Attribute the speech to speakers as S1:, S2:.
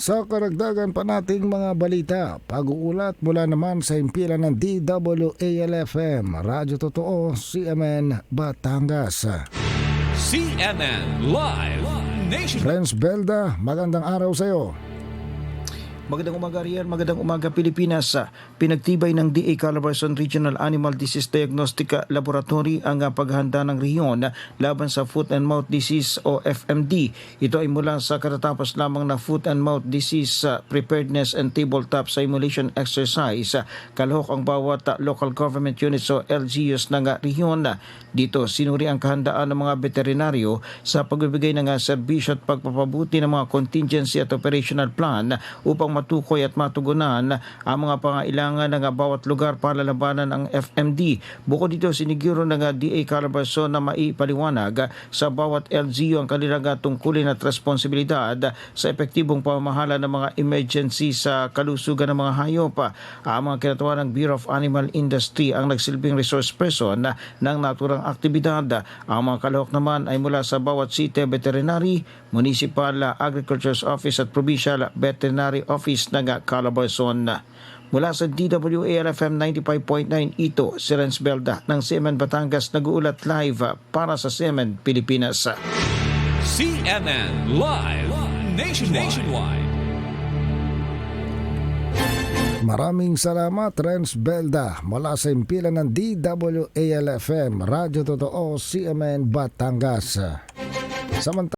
S1: Sa karagdagan pa nating mga balita, pag-uulat mula naman sa impilan ng DWALFM, Radyo Totoo, CMN, Batangas.
S2: CNN Live Nation.
S1: Renz Belda, magandang araw sa iyo.
S3: Magandang umaga riyan, magandang umaga Pilipinas. Pinagtibay ng DA Calabarzon Regional Animal Disease Diagnostic Laboratory ang ah, paghahanda ng rehiyon laban sa Foot and Mouth Disease o FMD. Ito ay mula sa katatapos lamang na Foot and Mouth Disease ah, Preparedness and Tabletop Simulation Exercise. Kalahok ang bawat ah, local government units o LGUs ng ah, rehiyon. Dito sinuri ang kahandaan ng mga veterinaryo sa pagbibigay ng ah, serbisyo at pagpapabuti ng mga contingency at operational plan upang matukoy at matugunan ang mga pangailangan ng bawat lugar para labanan ang FMD. Bukod dito, siniguro ng DA Calabarzon na maipaliwanag sa bawat LGU ang kanilang tungkulin at responsibilidad sa epektibong pamamahala ng mga emergency sa kalusugan ng mga hayop. Ang mga kinatuwa ng Bureau of Animal Industry ang nagsilbing resource person ng naturang aktibidad. Ang mga kalahok naman ay mula sa bawat city veterinary, municipal agriculture's office at provincial veterinary office ng Calabarzon. Mula sa DWALFM 95.9 ito, si Renz Belda ng Semen Batangas nag-uulat live para sa Semen Pilipinas.
S2: CNN Live Nation. Nationwide.
S1: Maraming salamat, Renz Belda, mula sa impilan ng DWALFM, Radyo Totoo, CMN, Batangas. Samantala,